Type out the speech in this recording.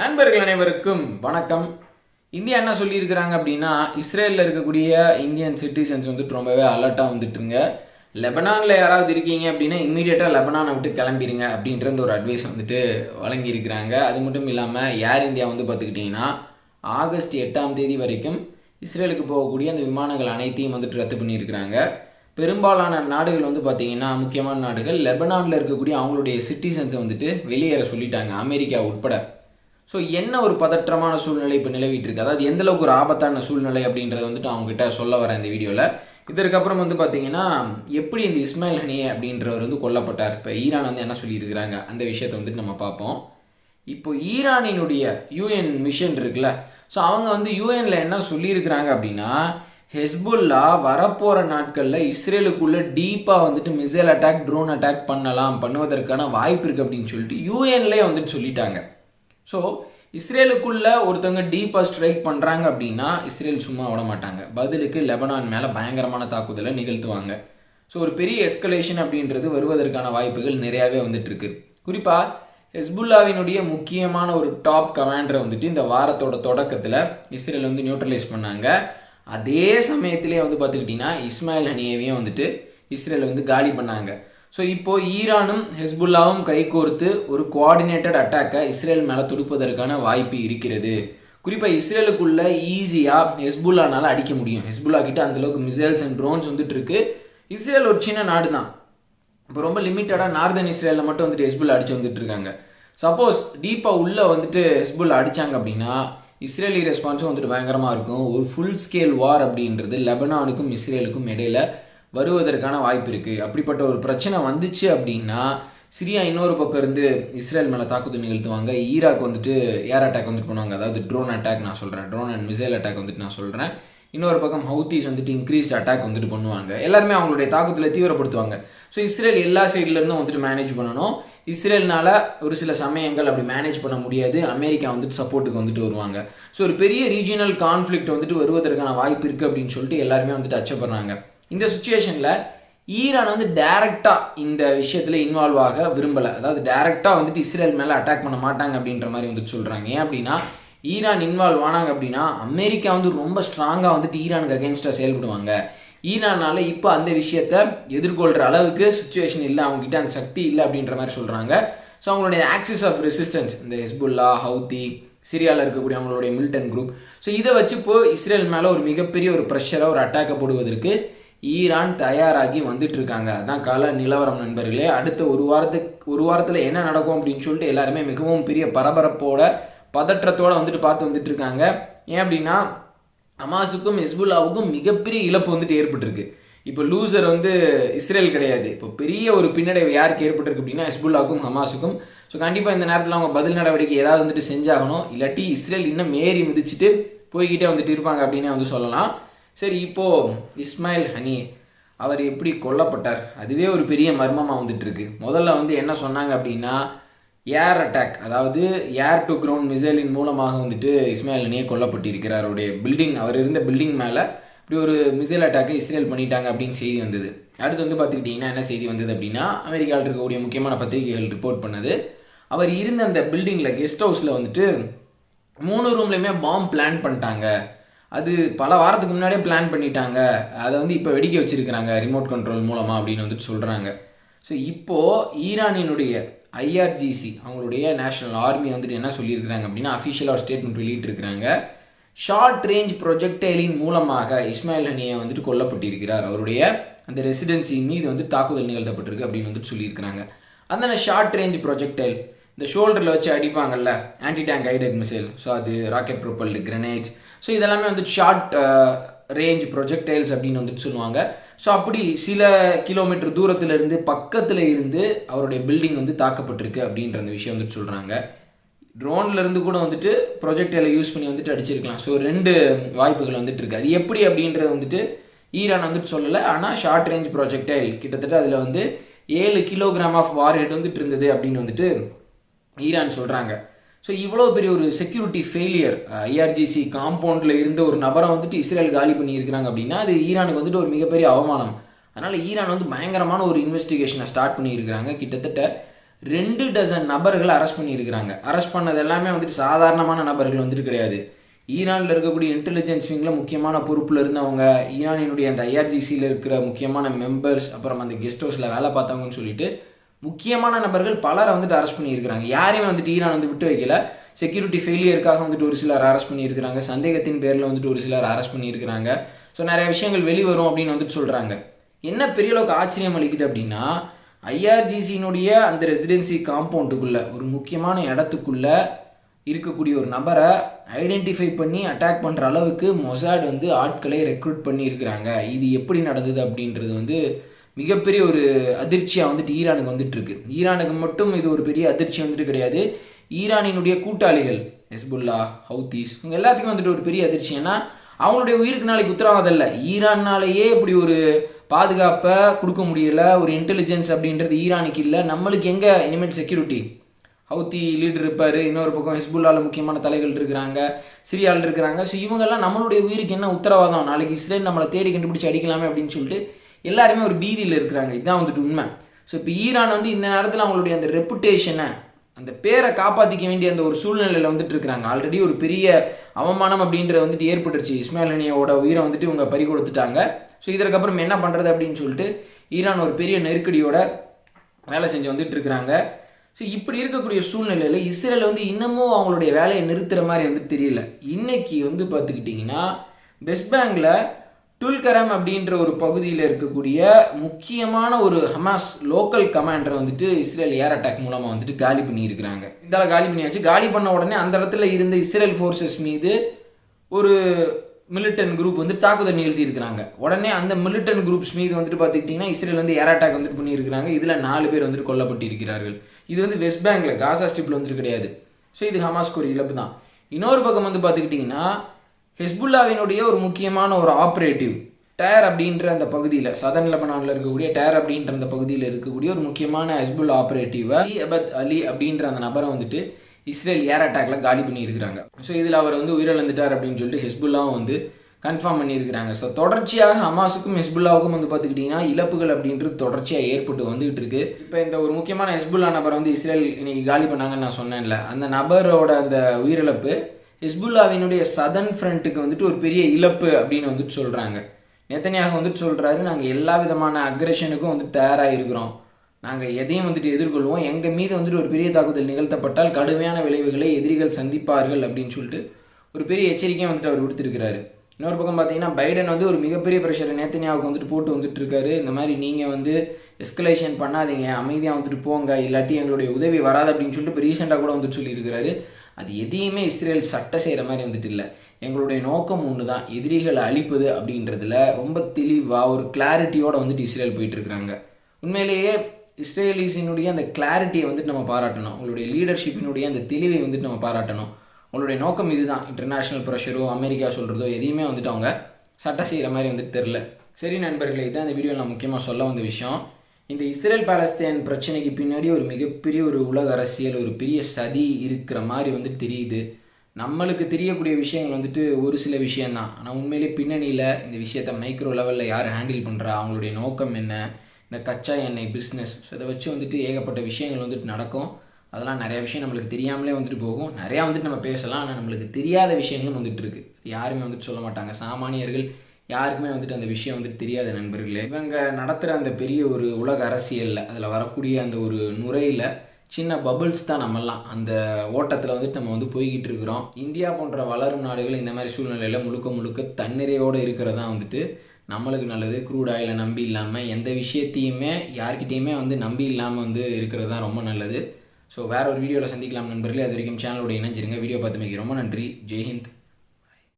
நண்பர்கள் அனைவருக்கும் வணக்கம். இந்தியா என்ன சொல்லியிருக்கிறாங்க அப்படின்னா இஸ்ரேலில் இருக்கக்கூடிய இந்தியன் சிட்டிசன்ஸ் வந்துட்டு ரொம்பவே அலர்ட்டாக வந்துட்டுருங்க. லெபனானில் யாராவது இருக்கீங்க அப்படின்னா இம்மீடியட்டாக லெபனானை விட்டு கிளம்பிடுங்க அப்படின்ற ஒரு அட்வைஸ் வந்துட்டு வழங்கியிருக்கிறாங்க. அது மட்டும் இல்லாமல் ஏர் இந்தியா வந்து பார்த்துக்கிட்டிங்கன்னா ஆகஸ்ட் எட்டாம் தேதி வரைக்கும் இஸ்ரேலுக்கு போகக்கூடிய அந்த விமானங்கள் அனைத்தையும் வந்துட்டு ரத்து பண்ணியிருக்கிறாங்க. பெரும்பாலான நாடுகள் வந்து பார்த்தீங்கன்னா முக்கியமான நாடுகள் லெபனானில் இருக்கக்கூடிய அவங்களுடைய சிட்டிசன்ஸை வந்துட்டு வெளியேற சொல்லிட்டாங்க அமெரிக்கா உட்பட. ஸோ என்ன ஒரு பதற்றமான சூழ்நிலை இப்போ நிலவிட்டு இருக்கு அதாவது எந்த அளவுக்கு ஒரு ஆபத்தான சூழ்நிலை அப்படின்றத வந்துட்டு அவங்ககிட்ட சொல்ல வரேன் இந்த வீடியோவில் இதற்கப்புறம் வந்து பார்த்தீங்கன்னா எப்படி இந்த இஸ்மாயில் ஹனியே அப்படின்றவர் வந்து கொல்லப்பட்டார்? இப்போ ஈரான் வந்து என்ன சொல்லியிருக்கிறாங்க? அந்த விஷயத்தை வந்துட்டு நம்ம பார்ப்போம். இப்போ ஈரானினுடைய யூஎன் மிஷன் இருக்குல்ல ஸோ அவங்க வந்து யூஎனில் என்ன சொல்லியிருக்கிறாங்க அப்படின்னா ஹெஸ்புல்லா வரப்போகிற நாட்களில் இஸ்ரேலுக்குள்ளே டீப்பாக வந்துட்டு மிசைல் அட்டாக் ட்ரோன் அட்டாக் பண்ணலாம் பண்ணுவதற்கான வாய்ப்பு இருக்குது அப்படின்னு சொல்லிட்டு யூஎன்லேயே வந்துட்டு சொல்லிட்டாங்க. ஸோ இஸ்ரேலுக்குள்ள ஒருத்தவங்க டீப்பாக ஸ்ட்ரைக் பண்ணுறாங்க அப்படின்னா இஸ்ரேல் சும்மா விட மாட்டாங்க. பதிலுக்கு லெபனான் மேலே பயங்கரமான தாக்குதலை நிகழ்த்துவாங்க. ஸோ ஒரு பெரிய எஸ்கலேஷன் அப்படின்றது வருவதற்கான வாய்ப்புகள் நிறையாவே வந்துட்டு இருக்கு குறிப்பாக ஹெஸ்புல்லாவினுடைய முக்கியமான ஒரு டாப் கமாண்டரை வந்துட்டு இந்த வாரத்தோட தொடக்கத்தில் இஸ்ரேல் வந்து நியூட்ரலைஸ் பண்ணாங்க. அதே சமயத்திலே வந்து பார்த்துக்கிட்டிங்கன்னா இஸ்மாயில் ஹனியவையும் வந்துட்டு இஸ்ரேல் வந்து காலி பண்ணாங்க. ஸோ இப்போ ஈரானும் ஹெஸ்புல்லாவும் கைகோர்த்து ஒரு கோஆர்டினேட்டட் அட்டாக்கை இஸ்ரேல் மேலே தொடுப்பதற்கான வாய்ப்பு இருக்கிறது. குறிப்பாக இஸ்ரேலுக்குள்ள ஈஸியாக ஹெஸ்புல்லானால அடிக்க முடியும். ஹெஸ்புல்லா கிட்ட அந்தளவுக்கு மிசைல்ஸ் அண்ட் ட்ரோன்ஸ் வந்துட்டு இருக்கு. இஸ்ரேல் ஒரு சின்ன நாடு தான். இப்போ ரொம்ப லிமிட்டடாக நார்தன் இஸ்ரேலில் மட்டும் வந்துட்டு ஹெஸ்புல்லா அடிச்சு வந்துட்டு இருக்காங்க. சப்போஸ் டீப்பாக உள்ளே வந்துட்டு ஹெஸ்புல்லா அடித்தாங்க அப்படின்னா இஸ்ரேலி ரெஸ்பான்ஸும் வந்துட்டு பயங்கரமாக இருக்கும். ஒரு ஃபுல் ஸ்கேல் வார் அப்படின்றது லெபனானுக்கும் இஸ்ரேலுக்கும் இடையில வருவதற்கான வாய்ப்பு இருக்குது அப்படிப்பட்ட ஒரு பிரச்சனை வந்துச்சு அப்படின்னா சிரியா இன்னொரு பக்கம் இருந்து இஸ்ரேல் மேலே தாக்குதல் நிகழ்த்துவாங்க. ஈராக் வந்துட்டு ஏர் அட்டாக் வந்துட்டு பண்ணுவாங்க. அதாவது ட்ரோன் அட்டாக் நான் சொல்கிறேன் ட்ரோன் அண்ட் மிசைல் அட்டாக் வந்துட்டு நான் சொல்கிறேன் இன்னொரு பக்கம் ஹவுத்திஸ் வந்துட்டு இன்க்ரீஸ்ட் அட்டாக் வந்துட்டு பண்ணுவாங்க. எல்லாருமே அவங்களுடைய தாக்குதலை தீவிரப்படுத்துவாங்க. ஸோ இஸ்ரேல் எல்லா சைட்லேருந்தும் வந்துட்டு மேனேஜ் பண்ணணும். இஸ்ரேல்னால ஒரு சில சமயங்கள் அப்படி மேனேஜ் பண்ண முடியாது. அமெரிக்கா வந்துட்டு சப்போர்ட்டுக்கு வந்துட்டு வருவாங்க. ஸோ ஒரு பெரிய ரீஜினல் கான்ஃப்ளிக்ட் வந்துட்டு வருவதற்கான வாய்ப்பு இருக்குது அப்படின்னு சொல்லிட்டு எல்லாருமே வந்துட்டு அச்சப்படுறாங்க. இந்த சுச்சுவேஷனில் ஈரான் வந்து டைரெக்டாக இந்த விஷயத்தில் இன்வால்வ் ஆக விரும்பலை. அதாவது டைரெக்டாக வந்துட்டு இஸ்ரேல் மேலே அட்டாக் பண்ண மாட்டாங்க அப்படின்ற மாதிரி வந்துட்டு சொல்கிறாங்க ஏன் அப்படின்னா ஈரான் இன்வால்வ் ஆனாங்க அப்படின்னா அமெரிக்கா வந்து ரொம்ப ஸ்ட்ராங்காக வந்துட்டு ஈரானுக்கு அகேன்ஸ்டாக செயல்படுவாங்க. ஈரானால் இப்போ அந்த விஷயத்த எதிர்கொள்கிற அளவுக்கு சுச்சுவேஷன் இல்லை. அவங்ககிட்ட அந்த சக்தி இல்லை அப்படின்ற மாதிரி சொல்கிறாங்க ஸோ அவங்களுடைய ஆக்சிஸ் ஆஃப் ரெசிஸ்டன்ஸ் இந்த ஹெஸ்புல்லா ஹவுத்தி சிரியாவில் இருக்கக்கூடிய அவங்களுடைய மில்டன் குரூப் ஸோ இதை வச்சு இப்போ இஸ்ரேல் மேலே ஒரு மிகப்பெரிய ஒரு ப்ரெஷரை ஒரு அட்டாக்கை போடுவதற்கு ஈரான் தயாராகி வந்துட்டு இருக்காங்க அதான் கால நிலவரம் நண்பர்களே. அடுத்த ஒரு வாரத்துக்கு ஒரு வாரத்தில் என்ன நடக்கும் அப்படின்னு சொல்லிட்டு எல்லாருமே மிகவும் பெரிய பரபரப்போட பதற்றத்தோட வந்துட்டு பார்த்து வந்துட்டு இருக்காங்க ஏன் அப்படின்னா ஹமாஸுக்கும் ஹிஸ்புல்லாவுக்கும் மிகப்பெரிய இழப்பு வந்துட்டு ஏற்பட்டிருக்கு. இப்போ லூசர் வந்து இஸ்ரேல் கிடையாது. இப்போ பெரிய ஒரு பின்னடைவு யாருக்கு ஏற்பட்டிருக்கு அப்படின்னா ஹிஸ்புல்லாவுக்கும் ஹமாஸுக்கும். ஸோ கண்டிப்பாக இந்த நேரத்தில் அவங்க பதில் நடவடிக்கை ஏதாவது வந்துட்டு செஞ்சாகணும். இல்லாட்டி இஸ்ரேல் இன்னும் மேரி மிதிச்சுட்டு போய்கிட்டே வந்துட்டு இருப்பாங்க அப்படின்னே வந்து சொல்லலாம். சரி இப்போது இஸ்மாயில் ஹனி அவர் எப்படி கொல்லப்பட்டார்? அதுவே ஒரு பெரிய மர்மமாக வந்துட்டுருக்கு. முதல்ல வந்து என்ன சொன்னாங்க அப்படின்னா ஏர் அட்டாக் அதாவது ஏர் டு கிரவுண்ட் மிசைலின் மூலமாக வந்துட்டு இஸ்மாயில் ஹனியே கொல்லப்பட்டிருக்கிறார். அவருடைய பில்டிங் அவர் இருந்த பில்டிங் மேலே இப்படி ஒரு மிசைல் அட்டாக்கை இஸ்ரேல் பண்ணிட்டாங்க அப்படின்னு செய்தி வந்தது. அடுத்து வந்து பார்த்துக்கிட்டிங்கன்னா என்ன செய்தி வந்தது அப்படின்னா அமெரிக்காவில் இருக்கக்கூடிய முக்கியமான பத்திரிகைகள் ரிப்போர்ட் பண்ணது. அவர் இருந்த அந்த பில்டிங்கில் கெஸ்ட் ஹவுஸில் வந்துட்டு மூணு ரூம்லையுமே பாம்பு பிளான் பண்ணிட்டாங்க. அது பல வாரத்துக்கு முன்னாடியே பிளான் பண்ணிட்டாங்க. அதை வந்து இப்போ வெடிக்க வச்சுருக்கிறாங்க ரிமோட் கண்ட்ரோல் மூலமாக அப்படின்னு வந்துட்டு சொல்கிறாங்க ஸோ இப்போது ஈரானினுடைய ஐஆர்ஜிசி அவங்களுடைய நேஷனல் ஆர்மி வந்துட்டு என்ன சொல்லியிருக்கிறாங்க அப்படின்னா அஃபிஷியலாக ஸ்டேட்மெண்ட் வெளியிட்டிருக்கிறாங்க ஷார்ட் ரேஞ்ச் ப்ரொஜெக்டைலின் மூலமாக இஸ்மாயில் ஹனியை வந்துட்டு கொல்லப்பட்டிருக்கிறார். அவருடைய அந்த ரெசிடென்சி மீது வந்து தாக்குதல் நிகழ்த்தப்பட்டிருக்கு அப்படின்னு வந்துட்டு சொல்லியிருக்கிறாங்க. அந்த ஷார்ட் ரேஞ்ச் ப்ரொஜெக்டைல் இந்த ஷோல்டரில் வச்சு அடிப்பாங்கல்ல anti tank guided missile so அது ராக்கெட் ப்ரொப்பல்டு கிரனேட்ஸ் ஸோ இதெல்லாமே வந்து ஷார்ட் ரேஞ்ச் ப்ரொஜெக்டைல்ஸ் அப்படின்னு வந்துட்டு சொல்லுவாங்க. ஸோ அப்படி சில கிலோமீட்டர் தூரத்தில் இருந்து பக்கத்தில் இருந்து அவருடைய பில்டிங் வந்து தாக்கப்பட்டிருக்கு அப்படின்ற அந்த விஷயம் வந்துட்டு சொல்கிறாங்க ட்ரோன்லேருந்து கூட வந்துட்டு ப்ரொஜெக்டைலை யூஸ் பண்ணி வந்துட்டு அடிச்சிருக்கலாம். ஸோ ரெண்டு வாய்ப்புகள் வந்துட்டு இருக்குது அது எப்படி அப்படின்றது வந்துட்டு ஈரான் வந்துட்டு சொல்லலை. ஆனால் ஷார்ட் ரேஞ்ச் ப்ரொஜெக்டைல் கிட்டத்தட்ட அதில் வந்து ஏழு கிலோகிராம் ஆஃப் வார் ஹெட் வந்துட்டு இருந்தது அப்படின்னு வந்துட்டு ஈரான் சொல்கிறாங்க ஸோ இவ்வளோ பெரிய ஒரு செக்யூரிட்டி ஃபெயிலியர் ஐஆர்ஜிசி காம்பவுண்டில் இருந்த ஒரு நபரை வந்துட்டு இஸ்ரேல் காலி பண்ணியிருக்கிறாங்க அப்படின்னா அது ஈரானுக்கு வந்துட்டு ஒரு மிகப்பெரிய அவமானம். அதனால் ஈரான் வந்து பயங்கரமான ஒரு இன்வெஸ்டிகேஷனை ஸ்டார்ட் பண்ணியிருக்கிறாங்க. கிட்டத்தட்ட ரெண்டு டசன் நபர்களை அரெஸ்ட் பண்ணியிருக்கிறாங்க. அரெஸ்ட் பண்ணது எல்லாமே வந்துட்டு சாதாரணமான நபர்கள் வந்துட்டு கிடையாது. ஈரானில் இருக்கக்கூடிய இன்டெலிஜென்ஸ் விங்கில் முக்கியமான பொறுப்பில் இருந்தவங்க ஈரானினுடைய அந்த ஐஆர்ஜிசியில் இருக்கிற முக்கியமான மெம்பர்ஸ் அப்புறம் அந்த கெஸ்ட் ஹவுஸில் வேலை பார்த்தவங்கன்னு சொல்லிட்டு முக்கியமான நபர்கள் பலரை வந்துட்டு அரெஸ்ட் பண்ணியிருக்கிறாங்க. யாரையும் வந்துட்டு ஈரான் வந்து விட்டு வைக்கல. செக்யூரிட்டி ஃபெயிலியருக்காக வந்துட்டு ஒரு சிலர் அரெஸ்ட் பண்ணியிருக்கிறாங்க. சந்தேகத்தின் பேரில் வந்துட்டு ஒரு சிலர் அரெஸ்ட் பண்ணியிருக்கிறாங்க. ஸோ நிறைய விஷயங்கள் வெளிவரும் அப்படின்னு வந்துட்டு சொல்கிறாங்க என்ன பெரிய அளவுக்கு ஆச்சரியம் அளிக்குது அப்படின்னா ஐஆர்ஜிசியினுடைய அந்த ரெசிடென்சி காம்பவுண்டுக்குள்ளே ஒரு முக்கியமான இடத்துக்குள்ளே இருக்கக்கூடிய ஒரு நபரை ஐடென்டிஃபை பண்ணி அட்டாக் பண்ணுற அளவுக்கு மொசாட் வந்து ஆட்களை ரெக்ரூட் பண்ணி இருக்கிறாங்க இது எப்படி நடந்தது அப்படின்றது வந்து மிகப்பெரிய ஒரு அதிர்ச்சியாக வந்துட்டு ஈரானுக்கு வந்துட்டு இருக்கு ஈரானுக்கு மட்டும் இது ஒரு பெரிய அதிர்ச்சி வந்துட்டு கிடையாது. ஈரானினுடைய கூட்டாளிகள் ஹெஸ்புல்லா ஹவுத்தீஸ் இவங்க எல்லாத்துக்கும் வந்துட்டு ஒரு பெரிய அதிர்ச்சி. ஏன்னா அவங்களுடைய உயிருக்கு நாளைக்கு உத்தரவாதம் இல்லை. ஈரான்னாலேயே இப்படி ஒரு பாதுகாப்பை கொடுக்க முடியல ஒரு இன்டெலிஜென்ஸ் அப்படின்றது ஈரானுக்கு இல்லை. நம்மளுக்கு எங்கே இனிமேல் செக்யூரிட்டி ஹவுத்தி லீடர் இருப்பார் இன்னொரு பக்கம் ஹிஸ்புல்லாவில் முக்கியமான தலைகள் இருக்கிறாங்க சிரியாவில் இருக்கிறாங்க. ஸோ இவங்கெல்லாம் நம்மளுடைய உயிருக்கு என்ன உத்தரவாதம்? நாளைக்கு இஸ்ரேல் நம்மளை தேடி கண்டுபிடிச்சி அடிக்கலாமே அப்படின்னு சொல்லிட்டு எல்லாருமே ஒரு பீதியில் இருக்கிறாங்க. இதுதான் வந்துட்டு உண்மை. ஸோ இப்போ ஈரான் வந்து இந்த நேரத்தில் அவங்களுடைய அந்த ரெப்புடேஷனை அந்த பேரை காப்பாற்றிக்க வேண்டிய அந்த ஒரு சூழ்நிலையில் வந்துட்டு இருக்கிறாங்க. ஆல்ரெடி ஒரு பெரிய அவமானம் அப்படின்றது வந்துட்டு ஏற்பட்டுருச்சு. இஸ்மாயில் அனியோட உயிரை வந்துட்டு இவங்க பறி கொடுத்துட்டாங்க. ஸோ இதற்கப்புறம் என்ன பண்ணுறது அப்படின்னு சொல்லிட்டு ஈரான் ஒரு பெரிய நெருக்கடியோட வேலை செஞ்சு வந்துட்டு இருக்கிறாங்க. ஸோ இப்படி இருக்கக்கூடிய சூழ்நிலையில் இஸ்ரேல் வந்து இன்னமும் அவங்களுடைய வேலையை நிறுத்துகிற மாதிரி வந்து தெரியல. இன்னைக்கு வந்து பார்த்துக்கிட்டிங்கன்னா வெஸ்ட் பேங்கில் டுல்கரம் அப்படின்ற ஒரு பகுதியில் இருக்கக்கூடிய முக்கியமான ஒரு ஹமாஸ் லோக்கல் கமாண்டரை வந்துட்டு இஸ்ரேல் ஏர் அட்டாக் மூலமாக வந்துட்டு காலி பண்ணியிருக்கிறாங்க. இதால் காலி பண்ணியாச்சு. காலி பண்ண உடனே அந்த இடத்துல இருந்த இஸ்ரேல் ஃபோர்ஸஸ் மீது ஒரு மிலிட்டன் குரூப் வந்து தாக்குதல் நிகழ்த்தி இருக்கிறாங்க உடனே அந்த மிலிட்டன் குரூப்ஸ் மீது வந்துட்டு பார்த்துக்கிட்டிங்கன்னா இஸ்ரேல் வந்து ஏர் அட்டாக் வந்துட்டு பண்ணியிருக்கிறாங்க. இதில் நாலு பேர் வந்துட்டு கொல்லப்பட்டிருக்கிறார்கள். இது வந்து வெஸ்ட் பேங்கில் காசா ஸ்ட்ரிப்பில் வந்துட்டு கிடையாது. ஸோ இது ஹமாஸ்க்கு ஒரு இழப்பு தான். இன்னொரு பக்கம் வந்து பார்த்துக்கிட்டிங்கன்னா ஹெஸ்புல்லாவினுடைய ஒரு முக்கியமான ஒரு ஆப்ரேட்டிவ் டயர் அப்படின்ற அந்த பகுதியில் சதன் லெபனானில் இருக்கக்கூடிய டயர் அப்படின்ற அந்த பகுதியில் இருக்கக்கூடிய ஒரு முக்கியமான ஹெஸ்புல் ஆப்ரேட்டிவை அலி அபத் அலி அப்படின்ற அந்த நபரை வந்துட்டு இஸ்ரேல் ஏர் அட்டாக்ல காலி பண்ணியிருக்கிறாங்க. ஸோ இதில் அவர் வந்து உயிரிழந்துட்டார் அப்படின்னு சொல்லிட்டு ஹெஸ்புல்லாவும் வந்து கன்ஃபார்ம் பண்ணியிருக்கிறாங்க. ஸோ தொடர்ச்சியாக ஹமாஸுக்கும் ஹெஸ்புல்லாவுக்கும் வந்து பார்த்துக்கிட்டிங்கன்னா இழப்புகள் அப்படின்றது தொடர்ச்சியாக ஏற்பட்டு வந்துகிட்டு இருக்கு. இப்போ இந்த ஒரு முக்கியமான ஹெஸ்புல்லா நபரை வந்து இஸ்ரேல் இன்னைக்கு காலி பண்ணாங்கன்னு நான் சொன்னேன்ல அந்த நபரோட அந்த உயிரிழப்பு ஹிஸ்புல்லாவினுடைய சதன் ஃப்ரண்ட்டுக்கு வந்துட்டு ஒரு பெரிய இழப்பு அப்படின்னு வந்துட்டு சொல்கிறாங்க நேத்தனியாக வந்துட்டு சொல்கிறாரு நாங்கள் எல்லா விதமான அக்ரெஷனுக்கும் வந்துட்டு தயாராக இருக்கிறோம் நாங்கள் எதையும் வந்துட்டு எதிர்கொள்வோம். எங்கள் மீது வந்துட்டு ஒரு பெரிய தாக்குதல் நிகழ்த்தப்பட்டால் கடுமையான விளைவுகளை எதிரிகள் சந்திப்பார்கள் அப்படின்னு சொல்லிட்டு ஒரு பெரிய எச்சரிக்கையை வந்துட்டு அவர் கொடுத்துருக்கிறாரு இன்னொரு பக்கம் பார்த்தீங்கன்னா பைடன் வந்து ஒரு மிகப்பெரிய ப்ரெஷரை நேத்தனியாவுக்கு வந்துட்டு போட்டு வந்துட்டு இருக்காரு இந்த மாதிரி நீங்கள் வந்து எஸ்கலேஷன் பண்ணாதீங்க அமைதியாக வந்துட்டு போங்க இல்லாட்டி எங்களுடைய உதவி வராது அப்படின்னு சொல்லிட்டு இப்போ ரீசெண்டாக கூட வந்துட்டு சொல்லியிருக்கிறாரு. அது எதையுமே இஸ்ரேல் சட்டை செய்கிற மாதிரி வந்துட்டு இல்லை. எங்களுடைய நோக்கம் ஒன்று தான் எதிரிகளை அழிப்பது அப்படின்றதுல ரொம்ப தெளிவாக ஒரு கிளாரிட்டியோடு வந்துட்டு இஸ்ரேல் போயிட்டு இருக்கிறாங்க உண்மையிலேயே இஸ்ரேலிஸினுடைய அந்த கிளாரிட்டியை வந்துட்டு நம்ம பாராட்டணும். உங்களுடைய லீடர்ஷிப்பினுடைய அந்த தெளிவை வந்துட்டு நம்ம பாராட்டணும். உங்களுடைய நோக்கம் இதுதான். இன்டர்நேஷ்னல் ப்ரெஷரோ அமெரிக்கா சொல்கிறதோ எதையுமே வந்துட்டு அவங்க சட்டை செய்கிற மாதிரி வந்துட்டு தெரில சரி நண்பர்களே இதான் இந்த வீடியோவில் நான் முக்கியமாக சொல்ல வந்த விஷயம். இந்த இஸ்ரேல் பாலஸ்தீன் பிரச்சனைக்கு பின்னாடி ஒரு மிகப்பெரிய ஒரு உலக அரசியல் ஒரு பெரிய சதி இருக்கிற மாதிரி வந்துட்டு தெரியுது. நம்மளுக்கு தெரியக்கூடிய விஷயங்கள் வந்துட்டு ஒரு சில விஷயந்தான் ஆனால் உண்மையிலே பின்னணியில் இந்த விஷயத்தை மைக்ரோ லெவலில் யார் ஹேண்டில் பண்ணுறா அவங்களுடைய நோக்கம் என்ன இந்த கச்சா எண்ணெய் பிஸ்னஸ் ஸோ இதை வச்சு வந்துட்டு ஏகப்பட்ட விஷயங்கள் வந்துட்டு நடக்கும். அதெல்லாம் நிறைய விஷயம் நம்மளுக்கு தெரியாமலே வந்துட்டு போகும். நிறையா வந்துட்டு நம்ம பேசலாம் ஆனால் நம்மளுக்கு தெரியாத விஷயங்களும் வந்துட்டு இருக்கு. யாருமே வந்துட்டு சொல்ல மாட்டாங்க. சாமானியர்கள் யாருக்குமே வந்துட்டு அந்த விஷயம் வந்துட்டு தெரியாத நண்பர்களே. இவங்க நடத்துகிற அந்த பெரிய ஒரு உலக அரசியலில் அதில் வரக்கூடிய அந்த ஒரு நுரையில் சின்ன பபிள்ஸ் தான் நம்மெல்லாம். அந்த ஓட்டத்தில் வந்துட்டு நம்ம வந்து போய்கிட்டு இருக்கிறோம். இந்தியா போன்ற வளரும் நாடுகள் இந்த மாதிரி சூழ்நிலையில் முழுக்க முழுக்க தன்னிறையோடு இருக்கிறதா வந்துட்டு நம்மளுக்கு நல்லது. க்ரூட் ஆயிலை நம்பி இல்லாமல் எந்த விஷயத்தையுமே யார்கிட்டேயுமே வந்து நம்பி இல்லாமல் வந்து இருக்கிறது தான் ரொம்ப நல்லது. ஸோ வேற ஒரு வீடியோவில் சந்திக்கலாம் நண்பர்களே. அது வரைக்கும் சேனலோட இணைஞ்சிருங்க. வீடியோ பார்த்துமைக்கு ரொம்ப நன்றி. ஜெய்ஹிந்த்.